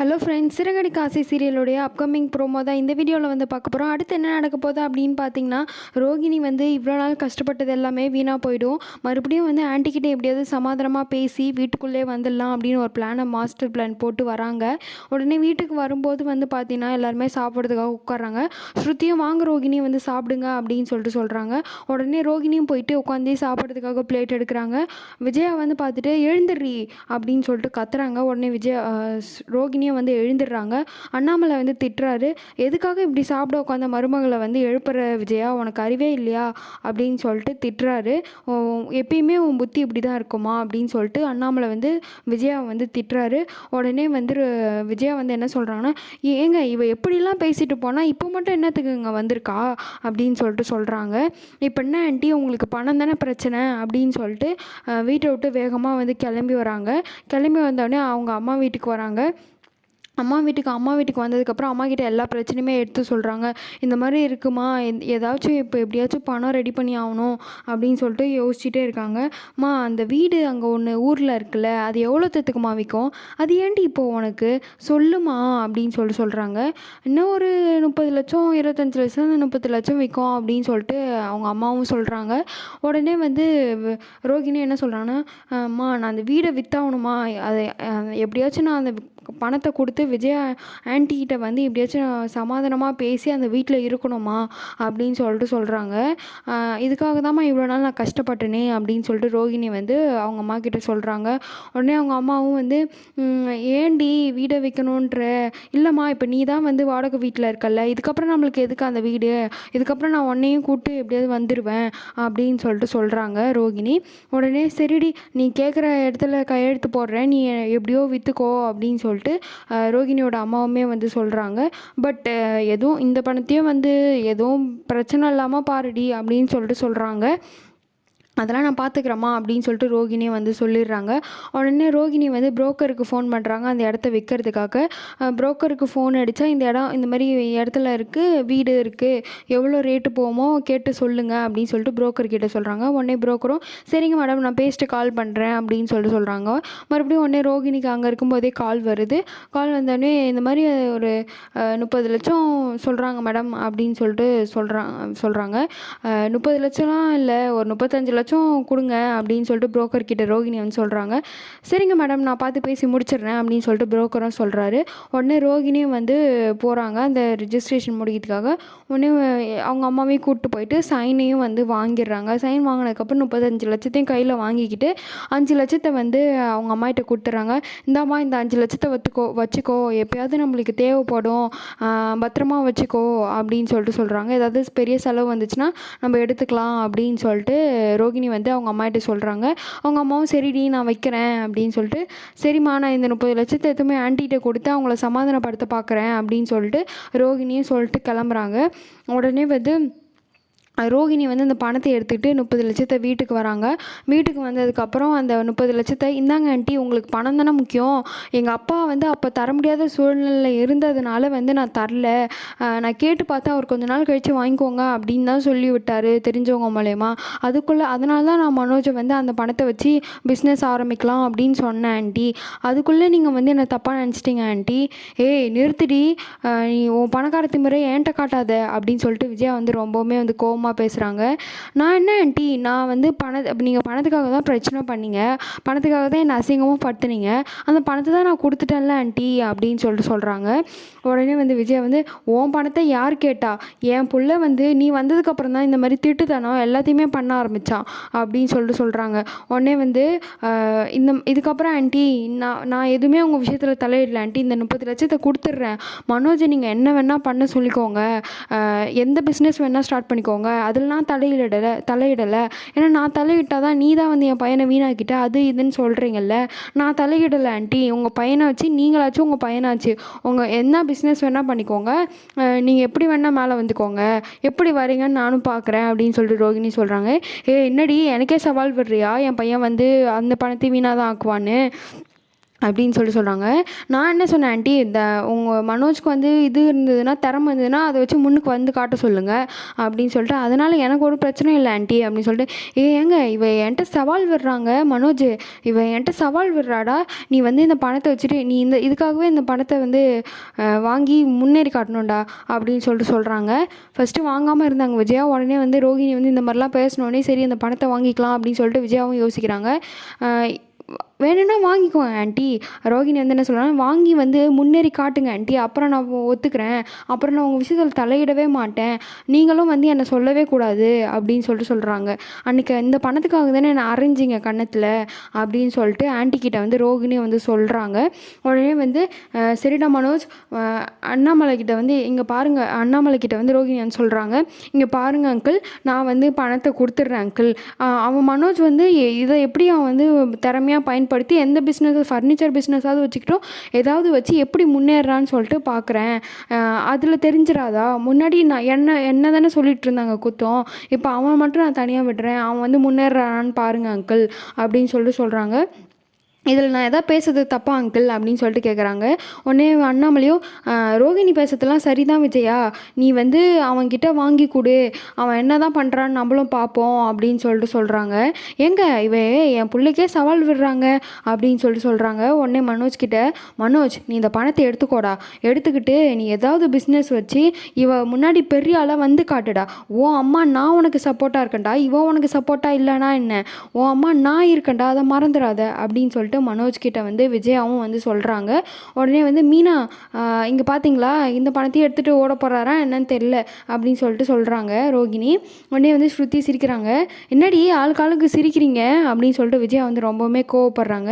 Hello friends சிறகடி காசி சீரியலுடைய upcoming promo தான் இந்த வீடியோவில் வந்து பார்க்க போகிறோம் அடுத்து என்ன நடக்க போகுது அப்படின்னு பார்த்தீங்கன்னா ரோகிணி வந்து இவ்வளோ நாள் கஷ்டப்பட்டது எல்லாமே வீணாக போயிடும். மறுபடியும் வந்து ஆன்ட்டிக்கிட்ட எப்படியாவது சமாதானமாக பேசி வீட்டுக்குள்ளே வந்துடலாம் அப்படின்னு ஒரு பிளானை மாஸ்டர் பிளான் போட்டு வராங்க. உடனே வீட்டுக்கு வரும்போது வந்து பார்த்தீங்கன்னா எல்லாருமே சாப்பிட்றதுக்காக உட்காராங்க ஸ்ருத்தியும் வாங்க ரோகிணி வந்து சாப்பிடுங்க அப்படின்னு சொல்லிட்டு சொல்கிறாங்க உடனே ரோகிணியும் போயிட்டு உட்காந்து சாப்பிட்றதுக்காக பிளேட் எடுக்கிறாங்க. விஜயா வந்து பார்த்துட்டு எழுந்துடுறி அப்படின்னு சொல்லிட்டு கத்துறாங்க. உடனே விஜய் ரோகிணியும் பையன் வந்து எழுந்துடுறாங்க. அண்ணாமலை வந்து திட்டுறாரு. எதுக்காக இப்படி சாப்பிட உட்காந்த மருமகளை வந்து எழுப்புற விஜயா? உனக்கு அறிவே இல்லையா? அப்படின்னு சொல்லிட்டு திட்டுறாரு. எப்பயுமே உன் புத்தி இப்படி தான் இருக்குமா? அப்படின்னு சொல்லிட்டு அண்ணாமலை வந்து விஜயா வந்து திட்டுறாரு. உடனே வந்து விஜயா வந்து என்ன சொல்கிறாங்கன்னா ஏங்க இவ எப்படிலாம் பேசிட்டு போனால் இப்போ மட்டும் என்னத்துக்கு இங்கே வந்திருக்கா? அப்படின்னு சொல்லிட்டு சொல்கிறாங்க இப்போ என்ன ஆண்டி உங்களுக்கு பணம் தானே பிரச்சனை? அப்படின்னு சொல்லிட்டு வீட்டை விட்டு வேகமாக வந்து கிளம்பி வராங்க. கிளம்பி வந்தோடனே அவங்க அம்மா வீட்டுக்கு வராங்க. அம்மா வீட்டுக்கு அம்மா வீட்டுக்கு வந்ததுக்கப்புறம் அம்மா கிட்ட எல்லா பிரச்சனையுமே எடுத்து சொல்கிறாங்க இந்த மாதிரி இருக்குமா? ஏதாச்சும் இப்போ எப்படியாச்சும் பணம் ரெடி பண்ணி ஆகணும் அப்படின்னு சொல்லிட்டு யோசிச்சுட்டே இருக்காங்க. அம்மா அந்த வீடு அங்கே ஒன்று ஊரில் இருக்குல்ல அது எவ்வளோ தத்துக்குமா விற்கும் அது ஏண்டி இப்போது உனக்கு? சொல்லுமா அப்படின்னு சொல்லிட்டு சொல்கிறாங்க இன்னும் ஒரு முப்பது லட்சம் இருபத்தஞ்சி லட்சம் முப்பது லட்சம் விற்கும் அப்படின்னு சொல்லிட்டு அவங்க அம்மாவும் சொல்கிறாங்க உடனே வந்து ரோகினி ரோகிணி என்ன சொல்கிறாங்கன்னா அம்மா நான் அந்த வீடை விற்றாகணுமா அதை எப்படியாச்சும் நான் அந்த பணத்தை கொடுத்து விஜயா ஆன்ட்டிகிட்ட வந்து எப்படியாச்சும் சமாதானமாக பேசி அந்த வீட்டில் இருக்கணுமா அப்படின்னு சொல்லிட்டு சொல்கிறாங்க இதுக்காக தாம்மா இவ்வளோ நாள் நான் கஷ்டப்பட்டேனே அப்படின்னு சொல்லிட்டு ரோகிணி வந்து அவங்க அம்மா கிட்ட சொல்கிறாங்க உடனே அவங்க அம்மாவும் வந்து ஏண்டி வீடை விற்கணுன்ற இல்லைம்மா இப்போ நீ தான் வந்து வாடகை வீட்டில் இருக்கல்ல. இதுக்கப்புறம் நம்மளுக்கு எதுக்கு அந்த வீடு? இதுக்கப்புறம் நான் உன்னையும் கூப்பிட்டு எப்படியாவது வந்துடுவேன் அப்படின்னு சொல்லிட்டு சொல்கிறாங்க ரோகிணி. உடனே சரிடி நீ கேட்குற இடத்துல கையெழுத்து போடுறேன். நீ எப்படியோ விற்றுக்கோ அப்படின்னு சொல்லிட்டு சொல்லிட்டு ரோகிணியோட அம்மாவுமே வந்து சொல்கிறாங்க பட் எதுவும் இந்த பணத்தையும் வந்து எதுவும் பிரச்சனை இல்லாமல் பாருடி அப்படின்னு சொல்லிட்டு சொல்கிறாங்க அதெல்லாம் நான் பார்த்துக்கிறேம்மா அப்படின்னு சொல்லிட்டு ரோகிணி வந்து சொல்லிடுறாங்க. உடனே ரோகிணி வந்து புரோக்கருக்கு ஃபோன் பண்ணுறாங்க அந்த இடத்த விற்கிறதுக்காக புரோக்கருக்கு ஃபோன் அடித்தா இந்த இடம் இந்த மாதிரி இடத்துல இருக்குது வீடு இருக்குது எவ்வளோ ரேட்டு போகுமோ கேட்டு சொல்லுங்கள் அப்படின்னு சொல்லிட்டு புரோக்கர் கிட்ட சொல்கிறாங்க உடனே புரோக்கரும் சரிங்க மேடம் நான் பேசிட்டு கால் பண்ணுறேன் அப்படின்னு சொல்லிட்டு சொல்கிறாங்க மறுபடியும் உடனே ரோகிணிக்கு அங்கே இருக்கும்போதே கால் வருது. கால் வந்தோடனே இந்த மாதிரி ஒரு முப்பது லட்சம் சொல்கிறாங்க மேடம் அப்படின்னு சொல்லிட்டு சொல்கிறாங்க சொல்கிறாங்க முப்பது லட்சம்லாம் இல்லை ஒரு முப்பத்தஞ்சு லட்சம் கொடுங்க அப்படின்னு சொல்லிட்டு புரோக்கர் கிட்ட ரோகிணி வந்து சொல்கிறாங்க சரிங்க மேடம் நான் பார்த்து பேசி முடிச்சிடுறேன் அப்படின்னு சொல்லிட்டு புரோக்கரும் சொல்கிறாரு உடனே ரோகிணியும் வந்து போகிறாங்க அந்த ரிஜிஸ்ட்ரேஷன் முடிக்கிறதுக்காக உடனே அவங்க அம்மாவையும் கூப்பிட்டு போயிட்டு சைனையும் வந்து வாங்கிடுறாங்க. சைன் வாங்கினதுக்கப்புறம் முப்பத்தஞ்சு லட்சத்தையும் கையில் வாங்கிக்கிட்டு அஞ்சு லட்சத்தை வந்து அவங்க அம்மாகிட்ட கொடுத்துட்றாங்க இந்தாம்மா இந்த அஞ்சு லட்சத்தை வச்சுக்கோ வச்சுக்கோ. எப்பயாவது நம்மளுக்கு தேவைப்படும். பத்திரமா வச்சுக்கோ அப்படின்னு சொல்லிட்டு சொல்கிறாங்க ஏதாவது பெரிய செலவு வந்துச்சுன்னா நம்ம எடுத்துக்கலாம் அப்படின்னு சொல்லிட்டு ரோகிணி வந்து அவங்க அம்மாகிட்ட சொல்கிறாங்க அவங்க அம்மாவும் சரிடி நான் வைக்கிறேன் அப்படின்னு சொல்லிட்டு சரிம்மா நான் இந்த முப்பது லட்சத்தை எதுவுமே ஆண்டிகிட்ட கொடுத்து அவங்கள சமாதானப்படுத்த பார்க்குறேன் அப்படின்னு சொல்லிட்டு ரோகிணியும் சொல்லிட்டு கிளம்புறாங்க. உடனே வந்து ரோகிணி வந்து அந்த பணத்தை எடுத்துக்கிட்டு முப்பது லட்சத்தை வீட்டுக்கு வராங்க. வீட்டுக்கு வந்ததுக்கப்புறம் அந்த முப்பது லட்சத்தை இந்தாங்க ஆண்டி உங்களுக்கு பணம் தானே முக்கியம். எங்கள் அப்பா வந்து அப்போ தர முடியாத சூழ்நிலை இருந்ததுனால வந்து நான் தரல. நான் கேட்டு பார்த்தா அவர் கொஞ்ச நாள் கழித்து வாங்கிக்கோங்க அப்படின்னு தான் சொல்லி விட்டார் தெரிஞ்சவங்க மூலயமா. அதுக்குள்ளே அதனால தான் நான் மனோஜை வந்து அந்த பணத்தை வச்சு பிஸ்னஸ் ஆரம்பிக்கலாம் அப்படின்னு சொன்னேன் ஆண்டி. அதுக்குள்ளே நீங்கள் வந்து என்னை தப்பாக நினச்சிட்டிங்க ஆண்டி. ஏய் நிறுத்திடி. நீ உன் பணக்கார திமுறை ஏன்ட்ட காட்டாத அப்படின்னு சொல்லிட்டு விஜயா வந்து ரொம்பவுமே வந்து கோவமாக பேசுகிறாங்க நான் என்ன ஆண்டி நான் வந்து பண நீங்கள் பணத்துக்காக தான் பிரச்சனை பண்ணீங்க. பணத்துக்காக தான் என்னை அசிங்கமும் படுத்துனீங்க. அந்த பணத்தை தான் நான் கொடுத்துட்டேன்ல ஆண்டி அப்படின்னு சொல்லிட்டு சொல்கிறாங்க உடனே வந்து விஜயா வந்து உன் பணத்தை யார் கேட்டா? என் புள்ள வந்து நீ வந்ததுக்கப்புறம் தான் இந்த மாதிரி திட்டுத்தனம் எல்லாத்தையுமே பண்ண ஆரம்பித்தான் அப்படின்னு சொல்லிட்டு சொல்கிறாங்க உடனே வந்து இந்த இதுக்கப்புறம் ஆண்டி நான் நான் எதுவுமே உங்கள் விஷயத்தில் தலையிடல ஆண்டி இந்த முப்பது லட்சத்தை கொடுத்துட்றேன். மனோஜ் நீங்கள் என்ன வேணால் பண்ண சொல்லிக்கோங்க. எந்த பிஸ்னஸ் வேணால் ஸ்டார்ட் பண்ணிக்கோங்க. அதில் நான் தலையிடலை தலையிடலை. ஏன்னா நான் தலையிட்டால் தான் நீ தான் வந்து என் பையனை வீணாக்கிட்ட அது இதுன்னு சொல்கிறீங்கல்ல நான் தலையிடலை ஆண்டி. உங்கள் பையனை வச்சு நீங்களாச்சும் உங்கள் பையனாச்சு. உங்கள் என்ன பிஸ்னஸ் வேணால் பண்ணிக்கோங்க. நீங்கள் எப்படி வேணால் மேலே வந்துக்கோங்க. எப்படி வரீங்கன்னு நானும் பார்க்குறேன் அப்படின்னு சொல்லிட்டு ரோகிணி சொல்கிறாங்க ஏ என்னடி எனக்கே சவால் விடுறியா? என் பையன் வந்து அந்த பணத்தை வீணாக தான் ஆக்குவான்னு. அப்படின்னு சொல்லி சொல்கிறாங்க நான் என்ன சொன்னேன் ஆண்டி இந்த உங்கள் மனோஜ்க்கு வந்து இது இருந்ததுன்னா திறமை இருந்ததுன்னா அதை வச்சு முன்னுக்கு வந்து காட்ட சொல்லுங்கள் அப்படின்னு சொல்லிட்டு அதனால் எனக்கு ஒரு பிரச்சனையும் இல்லை ஆண்டி அப்படின்னு சொல்லிட்டு ஏ ஏங்க இவ என்கிட்ட சவால் விடுறாங்க மனோஜ் இவ என்கிட்ட சவால் விடுறாடா நீ வந்து இந்த பணத்தை வச்சுட்டு நீ இந்த இதுக்காகவே இந்த பணத்தை வந்து வாங்கி முன்னேறி காட்டணும்டா அப்படின்னு சொல்லிட்டு சொல்கிறாங்க ஃபஸ்ட்டு வாங்காமல் இருந்தாங்க. விஜயா உடனே வந்து ரோகிணி வந்து இந்த மாதிரிலாம் பேசினோடனே சரி அந்த பணத்தை வாங்கிக்கலாம் அப்படின்னு சொல்லிட்டு விஜயாவும் யோசிக்கிறாங்க. வேணும்னா வாங்கிக்கோங்க ஆண்டி. ரோகிணி வந்து என்ன சொல்கிறாங்க வாங்கி வந்து முன்னேறி காட்டுங்க ஆண்டி. அப்புறம் நான் ஒத்துக்கிறேன். அப்புறம் நான் உங்கள் விஷயத்தில் தலையிடவே மாட்டேன். நீங்களும் வந்து என்னை சொல்லவே கூடாது அப்படின்னு சொல்லிட்டு சொல்கிறாங்க அன்றைக்கி இந்த பணத்துக்காக தானே என்னை அரைஞ்சிங்க கன்னத்தில் அப்படின்னு சொல்லிட்டு ஆண்டி வந்து ரோகிணி வந்து சொல்கிறாங்க உடனே வந்து சரிடா மனோஜ் அண்ணாமலை கிட்ட வந்து இங்கே பாருங்கள் அண்ணாமலை கிட்ட வந்து ரோகிணி வந்து சொல்கிறாங்க இங்கே பாருங்கள் அங்கிள். நான் வந்து பணத்தை கொடுத்துட்றேன் அங்கிள். அவன் மனோஜ் வந்து எ- இதை எப்படி அவன் வந்து திறமையாக பயன் பயன்படுத்தி எந்த பிஸ்னஸ் ஃபர்னிச்சர் பிஸ்னஸாவது வச்சுக்கிட்டோம். ஏதாவது வச்சு எப்படி முன்னேறான்னு சொல்லிட்டு பார்க்குறேன் அதில் தெரிஞ்சிடாதா முன்னாடி நான் என்ன என்ன தானே சொல்லிட்டு இருந்தாங்க குத்தம். இப்போ அவன் மட்டும் நான் தனியாக விடுறேன். அவன் வந்து முன்னேறான்னு பாருங்க அங்கிள் அப்படின்னு சொல்லிட்டு சொல்கிறாங்க இதில் நான் எதாவது பேசுறது தப்பா அங்கிள் அப்படின்னு சொல்லிட்டு கேட்குறாங்க உடனே அண்ணாமலையும் ரோகிணி பேசுறதுலாம் சரிதான் விஜயா. நீ வந்து அவன்கிட்ட வாங்கி கொடு. அவன் என்ன தான் பண்ணுறான்னு நம்மளும் பார்ப்போம் அப்படின்னு சொல்லிட்டு சொல்கிறாங்க எங்க? இவன் என் பிள்ளைக்கே சவால் விடுறாங்க அப்படின்னு சொல்லிட்டு சொல்கிறாங்க உடனே மனோஜ் கிட்ட மனோஜ் நீ இந்த பணத்தை எடுத்துக்கோடா. எடுத்துக்கிட்டு நீ ஏதாவது பிஸ்னஸ் வச்சு இவ முன்னாடி பெரிய ஆளாக வந்து காட்டுடா. ஓ அம்மா நான் உனக்கு சப்போர்ட்டாக இருக்கேன்டா. இவன் உனக்கு சப்போர்ட்டாக இல்லைனா என்ன? ஓ அம்மா நான் இருக்கேன்டா. அதை மறந்துடாத அப்படின்னு சொல்லிட்டு மனோஜ் கிட்ட வந்து விஜயாவும் வந்து சொல்கிறாங்க உடனே வந்து மீனா இங்கே பார்த்தீங்களா இந்த பணத்தையும் எடுத்துகிட்டு ஓட போகிறாரா என்னன்னு தெரில அப்படின்னு சொல்லிட்டு சொல்கிறாங்க ரோகிணி. உடனே வந்து ஸ்ருதி சிரிக்கிறாங்க என்னடி ஆளுக்காளுக்கு சிரிக்கிறீங்க? அப்படின்னு சொல்லிட்டு விஜயா வந்து ரொம்பவுமே கோவப்படுறாங்க.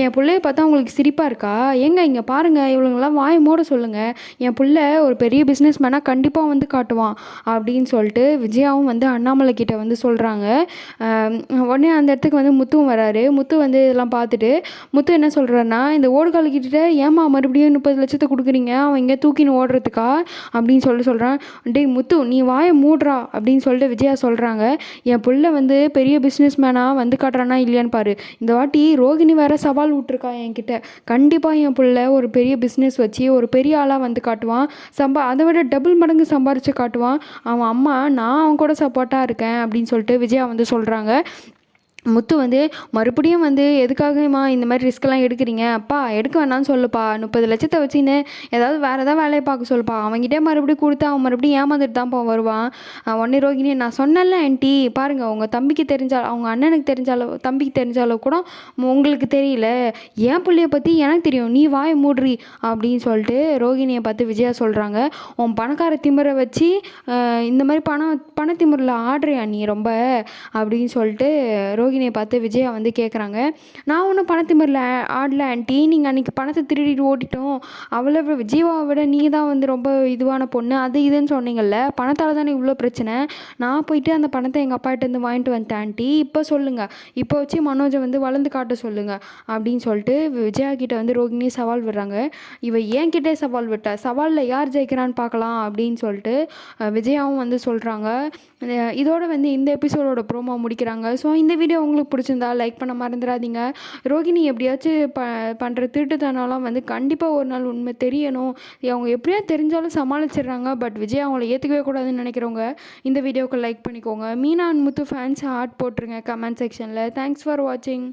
என் பிள்ளைய பார்த்தா உங்களுக்கு சிரிப்பாக இருக்கா? ஏங்க இங்கே பாருங்கள் இவளுங்கெல்லாம் வாய் மூட சொல்லுங்கள் என் பிள்ளை ஒரு பெரிய பிஸ்னஸ் மேனாக கண்டிப்பாக வந்து காட்டுவான் அப்படின்னு சொல்லிட்டு விஜயாவும் வந்து அண்ணாமலை கிட்ட வந்து சொல்கிறாங்க உடனே அந்த இடத்துக்கு வந்து முத்துவும் வராரு. முத்து வந்து இதெல்லாம் பார்த்துட்டு முத்து என்ன சொல்கிறன்னா இந்த ஓடுகாலுக்கிட்ட ஏமா மறுபடியும் முப்பது லட்சத்தை கொடுக்குறீங்க? அவன் இங்கே தூக்கின்னு ஓடுறதுக்கா? அப்படின்னு சொல்லி சொல்கிறான் டேய் முத்து நீ வாயை மூடுறா அப்படின்னு சொல்லிட்டு விஜயா சொல்கிறாங்க என் பிள்ளை வந்து பெரிய பிஸ்னஸ் மேனாக வந்து காட்டுறானா இல்லையான்னு பாரு. இந்த வாட்டி ரோகிணி வேற சவால் விட்ருக்கா என்கிட்ட. கண்டிப்பாக என் பிள்ளை ஒரு பெரிய பிஸ்னஸ் வச்சு ஒரு பெரிய ஆளாக வந்து காட்டுவான். சம்பா அதை விட டபுள் மடங்கு சம்பாரித்து காட்டுவான். அவன் அம்மா நான் அவன் கூட சப்போர்ட்டாக இருக்கேன் அப்படின்னு சொல்லிட்டு விஜயா வந்து சொல்கிறாங்க முத்து வந்து மறுபடியும் வந்து எதுக்காகமா இந்த மாதிரி ரிஸ்க்கெல்லாம் எடுக்கிறீங்க? அப்பா எடுக்க வேணாம்னு சொல்லுப்பா. முப்பது லட்சத்தை வச்சுன்னு ஏதாவது வேறு ஏதாவது வேலையை பார்க்க சொல்லுப்பா. அவங்ககிட்டே மறுபடியும் கொடுத்து அவன் மறுபடியும் ஏமாந்துட்டு தான்ப்பா வருவான். அஹ் உடனே ரோகிணி நான் சொன்னேன்ல ஆண்டி. பாருங்கள் உங்கள் தம்பிக்கு தெரிஞ்சால் அவங்க அண்ணனுக்கு தெரிஞ்சாலோ தம்பிக்கு தெரிஞ்சாலோ கூட உங்களுக்கு தெரியல. என் பிள்ளைய பற்றி எனக்கு தெரியும். நீ வாய மூடுறி அப்படின்னு சொல்லிட்டு ரோகிணியை பார்த்து விஜயா சொல்கிறாங்க உன் பணக்கார திமிரை வச்சு இந்த மாதிரி பணம் பணத்திமுறையில் ஆடுறியா நீ ரொம்ப? அப்படின்னு சொல்லிட்டு ரோ ரோகிணியை பார்த்து விஜயா வந்து கேட்குறாங்க நான் ஒன்றும் பணத்திமிரில் ஆடல ஆண்டி நீங்கள் அன்றைக்கி பணத்தை திருடிட்டு ஓட்டிட்டோம் அவளை விட விஜயாவை விட நீங்கள் தான் வந்து ரொம்ப இதுவான பொண்ணு. அது இதுன்னு சொன்னீங்கல்ல. பணத்தால் தானே இவ்வளோ பிரச்சனை. நான் போயிட்டு அந்த பணத்தை எங்கள் அப்பாகிட்டேருந்து வாங்கிட்டு வந்துட்டேன் ஆண்டி இப்போ சொல்லுங்கள் இப்போ வச்சு மனோஜை வந்து வளர்ந்து காட்ட சொல்லுங்கள் அப்படின்னு சொல்லிட்டு விஜயா கிட்ட வந்து ரோகிணியை சவால் விடுறாங்க. இவ ஏன் கிட்டே சவால் விட்டா. சவாலில் யார் ஜெயிக்கிறான்னு பார்க்கலாம். அப்படின்னு சொல்லிட்டு விஜயாவும் வந்து சொல்கிறாங்க இதோட வந்து இந்த எபிசோடோட ப்ரோமோ முடிக்கிறாங்க. ஸோ இந்த வீடியோ உங்களுக்கு பிடிச்சிருந்தா லைக் பண்ண மறந்துடாதீங்க. ரோகிணி எப்படியாச்சும் ப பண்ணுற திருட்டுத்தனம்லாம் வந்து கண்டிப்பாக ஒரு நாள் உண்மை தெரியணும். அவங்க எப்படியா தெரிஞ்சாலும் சமாளிச்சிடுறாங்க. பட் விஜய் அவங்கள ஏற்றுக்கவே கூடாதுன்னு நினைக்கிறவங்க இந்த வீடியோவுக்கு லைக் பண்ணிக்கோங்க. Meena and Muthu fans heart போட்டுருங்க கமெண்ட் செக்ஷனில் தேங்க்ஸ் ஃபார் வாட்சிங்